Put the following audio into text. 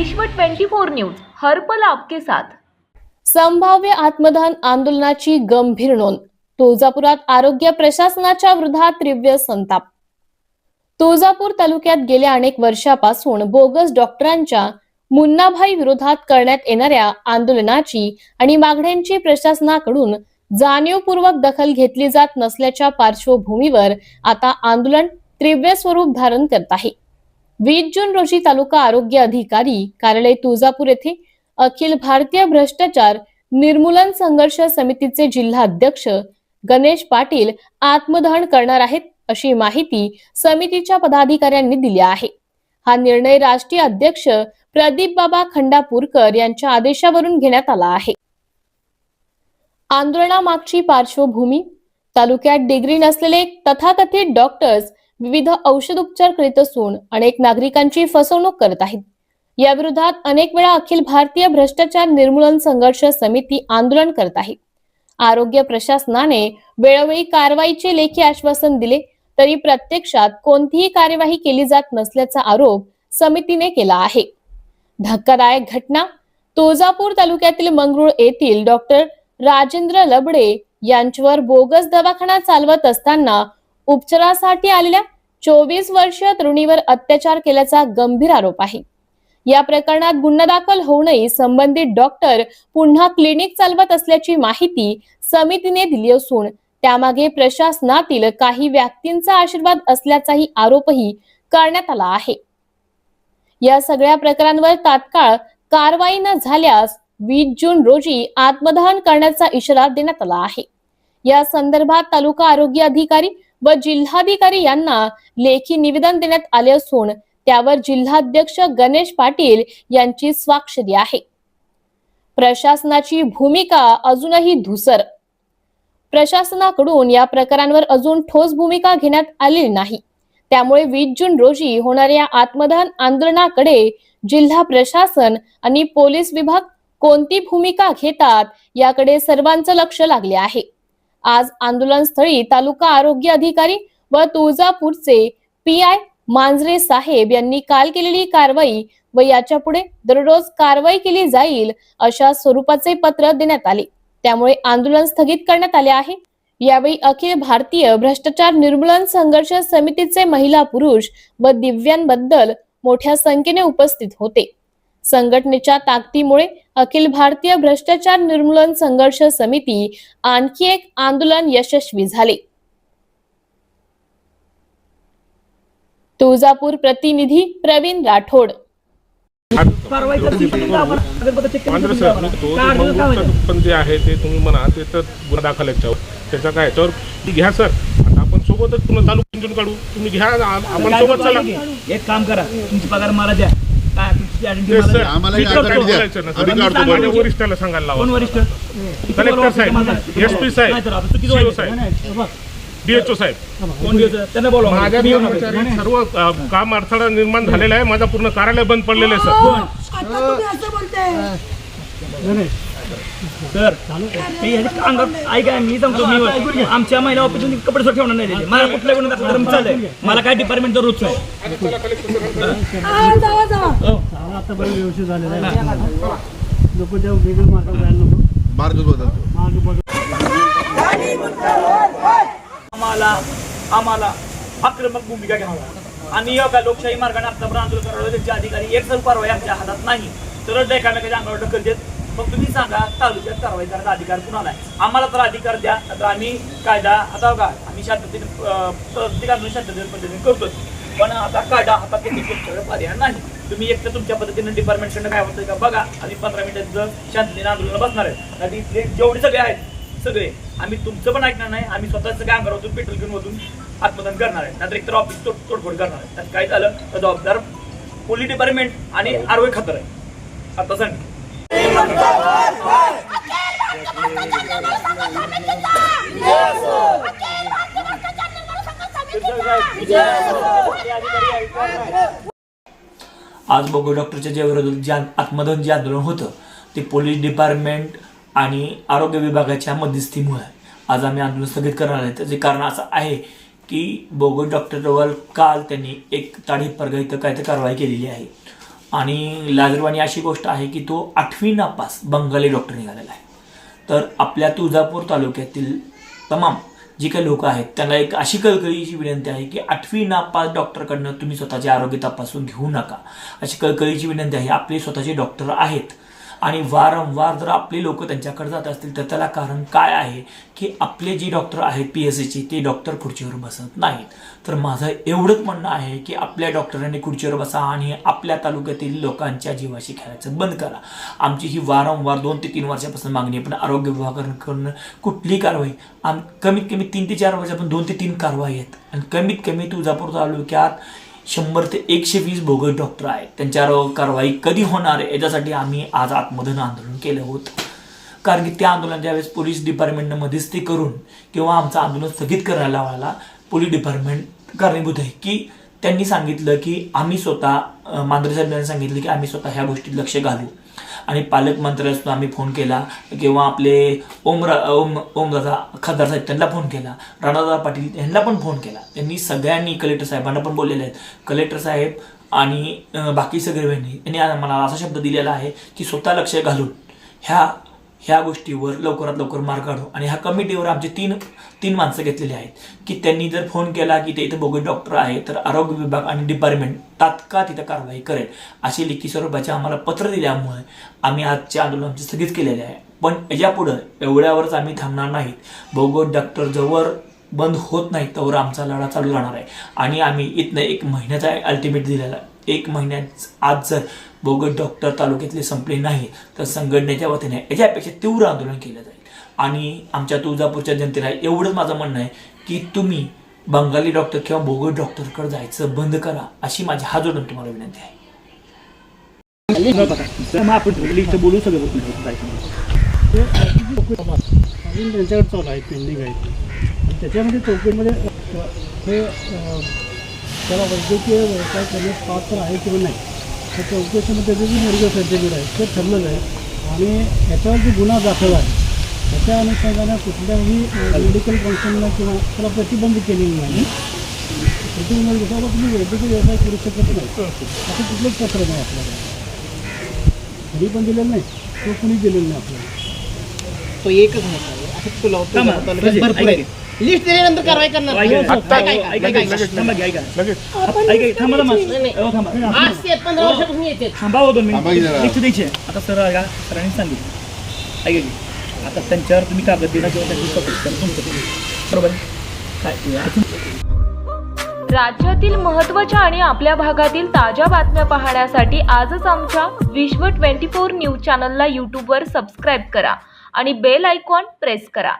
विश्व 24 न्यूज हरपल आपके साथ. संभाव्य आत्मदान आंदोलनाची गंभीर नोंद तुळजापुरात आरोग्य प्रशासनाच्या विरोधात तीव्र संताप. तुळजापूर तालुक्यात गेल्या अनेक वर्षापासून बोगस डॉक्टरांच्या मुन्नाभाई विरोधात करण्यात येणाऱ्या आंदोलनाची आणि मागण्यांची प्रशासनाकडून जाणीवपूर्वक दखल घेतली जात नसल्याच्या पार्श्वभूमीवर आता आंदोलन तीव्र स्वरूप धारण करत आहे. वीस जून रोजी तालुका आरोग्य अधिकारी कार्यालय तुळजापूर येथे अखिल भारतीय भ्रष्टाचार निर्मूलन संघर्ष समितीचे जिल्हा अध्यक्ष गणेश पाटील आत्मदहन करणार आहेत अशी माहिती समितीच्या पदाधिकाऱ्यांनी दिली आहे. हा निर्णय राष्ट्रीय अध्यक्ष प्रदीप बाबा खंडापूरकर यांच्या आदेशावरून घेण्यात आला आहे. आंदोलनामागची पार्श्वभूमी तालुक्यात डिग्री नसलेले तथाकथित डॉक्टर्स विविध औषधोपचार करीत असून अनेक नागरिकांची फसवणूक करत आहेत. या विरोधात अनेक वेळा अखिल भारतीय भ्रष्टाचार निर्मूलन संघर्ष समिती आंदोलन करत आहे. आरोग्य प्रशासनाने वेळोवेळी कारवाईचे लेखी आश्वासन दिले तरी प्रत्यक्षात कोणतीही कार्यवाही केली जात नसल्याचा आरोप समितीने केला आहे. धक्कादायक घटना तुळजापूर तालुक्यातील मंगरुळ येथील डॉक्टर राजेंद्र लबडे यांच्यावर बोगस दवाखाना चालवत असताना उपचारासाठी आलेल्या चोवीस वर्षीय तरुणीवर अत्याचार केल्याचा गंभीर आरोप आहे. या प्रकरणात गुन्हा दाखल होऊनही संबंधित डॉक्टर पुन्हा क्लिनिक चालवत असल्याची माहिती समितीने दिली असून त्यामागे प्रशासनातील काही व्यक्तींचा आशीर्वाद असल्याचाही आरोपही करण्यात आला आहे. या सगळ्या प्रकरणांवर तात्काळ कारवाई न झाल्यास वीस जून रोजी आत्मदहन करण्याचा इशारा देण्यात आला आहे. या संदर्भात तालुका आरोग्य अधिकारी व जिल्हाधिकारी यांना लेखी निवेदन देण्यात आले असून त्यावर जिल्हाध्यक्ष गणेश पाटील यांची स्वाक्षरी आहे. प्रशासनाची भूमिका अजूनही धुसर. प्रशासनाकडून या प्रकारांवर अजून ठोस भूमिका घेण्यात आलेली नाही. त्यामुळे वीस जून रोजी होणाऱ्या आत्मदान आंदोलनाकडे जिल्हा प्रशासन आणि पोलीस विभाग कोणती भूमिका घेतात याकडे सर्वांचं लक्ष लागले आहे. आज आंदोलन स्थळी तालुका आरोग्य अधिकारी व तुळजापूरचे पी आय मांजरे साहेब यांनी काल केलेली कारवाई व याच्यापुढे दररोज कारवाई केली जाईल अशा स्वरूपाचे पत्र देण्यात आले. त्यामुळे आंदोलन स्थगित करण्यात आले आहे. यावेळी अखिल भारतीय भ्रष्टाचार निर्मूलन संघर्ष समितीचे महिला पुरुष व दिव्यांबद्दल मोठ्या संख्येने उपस्थित होते. संघटनेच्या ताकदीमुळे अखिल भारतीय भ्रष्टाचार निर्मूलन संघर्ष समिती आणखी एक आंदोलन यशस्वी झाले. तुळजापूर प्रतिनिधी प्रवीण राठोड. पण जे आहे ते तुम्ही म्हणा ते तर गुन्हा दाखल याच्यावर त्याचा काय याच्यावर घ्या सर आता आपण सोबतच पुन्हा चालू काढू तुम्ही घ्या आपण सोबत चला एक काम करा तुमची पगार मला द्या. काय? तेच सर. आम्हाला मी ही. बोलायचं. आम्ही काढतो. माझ्या बरोबर. वरिष्ठाला सांगायला कोण लावा वरिष्ठ? कलेक्टर साहेब. एस पी साहेब नाही तर आता चुकीचं CO व्हायचं. डीएचओ साहेब. कोण द्यायचं? त्यांना बोलवा. माझ्या मी येऊन कर्मचारी सर्व अ, काम अडथळा निर्माण झालेला आहे. माझा पूर्ण कार्यालय बंद पडलेलं आहे सर. आता तुम्ही असं बोलताय. सर हे ह्याचे अंगात ऐका मी सांगतो मी आमच्या महिला ऑफिसून कपडे सुद्धा ठेवणार नाही दिले. मला कुठल्या गुन्हा दाखल करून चालेल. मला काय जावा जावा हो. आता बरं व्यवस्थित झालेलं आहे. लोक त्या वेगळं मार्गावर जायला नको. मार्ग मार्ग बघ आम्हाला आम्हाला आक्रमक भूमिका घ्यावी. आणि योगा लोकशाही मार्गाने आतापर्यंत आंदोलन करावं त्यांचे अधिकारी एक सर कारवाई आमच्या हातात नाही. तर एकामेकाच्या अंगावर ढकल देत मग तुम्ही सांगा तालुक्यात कारवाई करायचा अधिकार कुणाला आहे? आम्हाला तर अधिकार द्या तर आम्ही कायदा आता का आम्ही शांततेने अं, शांततेने पद्धतीने करतो पण आता कायदा आता किती तुमच्याकडे पर्याय नाही. तुम्ही एक तर तुमच्या पद्धतीने डिपार्टमेंटकडनं काय होतं का बघा आणि पंधरा मिनिटांचं शांततेने आंदोलन बसणार आहे. आणि इथले जेवढे सगळे आहेत सगळे आम्ही तुमचं पण ऐकणार नाही आम्ही स्वतःच सगळ्या अंगावरून पेट्रोल घेऊन मधून आत्मदान करणार आहे. नंतर एकतर ऑफिस तोड तोडफोड करणार आहे. त्यात काय झालं? तर जबाबदार पोलीस डिपार्टमेंट आणि आरोग्य खातर आहे आता सांग. आज बघू डॉक्टरच्या जे विरोधात जे आत्मदहन जे आंदोलन होतं ते पोलीस डिपार्टमेंट आणि आरोग्य विभागाच्या मध्यस्थीमुळे. आज आम्ही आंदोलन स्थगित करणार आहे. त्याचे कारण असं आहे की बोगो डॉक्टरवर काल त्यांनी एक ताडी परगा इथं काय तर कारवाई केलेली आहे. आणि लाजरवाणी अशी गोष्ट आहे की तो आठवी नापास बंगाली डॉक्टर निघालेला आहे. तर आपल्या तुळजापूर तालुक्यातील तमाम जी काही लोक आहेत त्यांना एक अशी कळकळीची विनंती आहे की आठवी नापास डॉक्टरकडनं तुम्ही स्वतःचे आरोग्य तपासून घेऊ नका. अशी कळकळीची विनंती आहे आपले स्वतःचे डॉक्टर आहेत. आणि वारंवार जर आपले लोक त्यांच्याकडे जात असतील तर त्याला कारण काय आहे की आपले जे डॉक्टर आहेत पी एस सीचे ते डॉक्टर खुर्चीवर बसत नाहीत. तर माझं एवढंच म्हणणं आहे की आपल्या डॉक्टरांनी खुर्चीवर बसा आणि आपल्या तालुक्यातील लोकांच्या जीवाशी खेळायचं बंद करा. आमची ही वारंवार दोन ते तीन वर्षापासून मागणी आहे पण आरोग्य विभागाकडून कुठली कारवाई आम कमीत कमी तीन ते चार वर्षापासून दोन ते तीन कारवाई आहेत. आणि कमीत कमी तुळजापूर तालुक्यात शंभर ते एकशे वीस बोगस डॉक्टर आहेत. त्यांच्यावर कारवाई कधी होणार आहे? याच्यासाठी आम्ही आज आत्मधन आंदोलन केलं होतं. कारण की त्या आंदोलन ज्यावेळेस पोलीस डिपार्टमेंटनं मध्यस्थी करून किंवा आमचं आंदोलन स्थगित करायला लावायला पोलीस डिपार्टमेंट कारणीभूत आहे की त्यांनी सांगितलं की आम्ही स्वतः मांद्रे साहेबांनी सांगितलं की आम्ही स्वतः ह्या गोष्टीत लक्ष घालू. आणि पालकमंत्र्यासून आम्ही फोन केला किंवा आपले ओमरा ओम ओमदादा खासदार साहेब त्यांना फोन केला राणादा पाटील यांना पण फोन केला. त्यांनी सगळ्यांनी कलेक्टर साहेबांना पण बोललेले आहेत. कलेक्टर साहेब आणि बाकी बाकी सगळ्यांनी यांनी मला असा शब्द दिलेला आहे की स्वतः लक्ष घालून ह्या ह्या गोष्टीवर लवकरात लवकर मार्ग काढू. आणि ह्या कमिटीवर आमचे तीन तीन माणसं घेतलेली आहेत की त्यांनी जर फोन केला की ते इथं बोगस डॉक्टर आहे तर आरोग्य विभाग आणि डिपार्टमेंट तात्काळ तिथं कारवाई करेल. अशी लिखी स्वरूपाचे आम्हाला पत्र दिल्यामुळे आम्ही आजचे आंदोलन आमचे स्थगित केलेले आहे. पण यापुढं एवढ्यावरच आम्ही थांबणार नाहीत. बोगस डॉक्टर जवळ बंद होत नाही तवर आमचा लढा चालू राहणार आहे. आणि आम्ही इथनं एक महिन्याचा अल्टिमेट दिलेला आहे. एक महिन्यात आज जर बोगट डॉक्टर तालुक्यातले संपले नाही तर संघटनेच्या वतीने याच्यापेक्षा तीव्र आंदोलन केलं जाईल. आणि आमच्या तुळजापूरच्या जनतेला एवढंच माझं म्हणणं आहे की तुम्ही बंगाली डॉक्टर किंवा बोगट डॉक्टरकडे जायचं बंद करा अशी माझी हा जोडून तुम्हाला विनंती आहे. बोलू त्यांच्याकडे चालू आहे पेंडिंग आहे त्याच्यामध्ये चौकटीमध्ये हे त्याला वैद्यकीय व्यवसाय करण्यास पात्र आहे किंवा नाही त्या चौकशीमध्ये त्याचे जे मेडिकल सर्टिफिकेट आहे ते ठरलेलं आहे आणि याच्यावर जो गुन्हा दाखल आहे त्याच्या अनुषंगाने कुठल्याही मेडिकल फंक्शनला किंवा त्याला प्रतिबंध केलेली नाही प्रतिबंध दिवसाला तुम्ही वैद्यकीय व्यवसाय करू शकत नाही असं कुठलंच पत्र नाही आपल्याकडे घरी पण दिलेलं नाही तो कुणी दिलेलं नाही आपल्याला तो एकच मुद्दा आहे असं तुला भरपूर. आहे लिस्ट दिल्यानंतर कारवाई करणार ऐका. आत्ता- ऐका, ऐका, ऐका, लगेच, ऐका. लगेच, थांबा की, ऐका. लगेच ऐका, थांबा थांबा. नाही, नाही. अहो, थांबा आज ते पंधरा वर्षापासून येते थांबा हो दोन मिनिट लिस्ट द्यायची आहे. आता सर ऐका सरांनी सांगितलं ऐका की आता त्यांच्यावर तुम्ही कागद देणं किंवा त्यांची चौकशी तुमचं. बरोबर आहे? काय राज्यातील महत्त्वाच्या आणि आपल्या भागातील ताज्या बातम्या पाहण्यासाठी आजच आमच्या विश्व 24 न्यूज चॅनलला यूट्यूबवर सबस्क्राईब करा आणि बेल आयकॉन प्रेस करा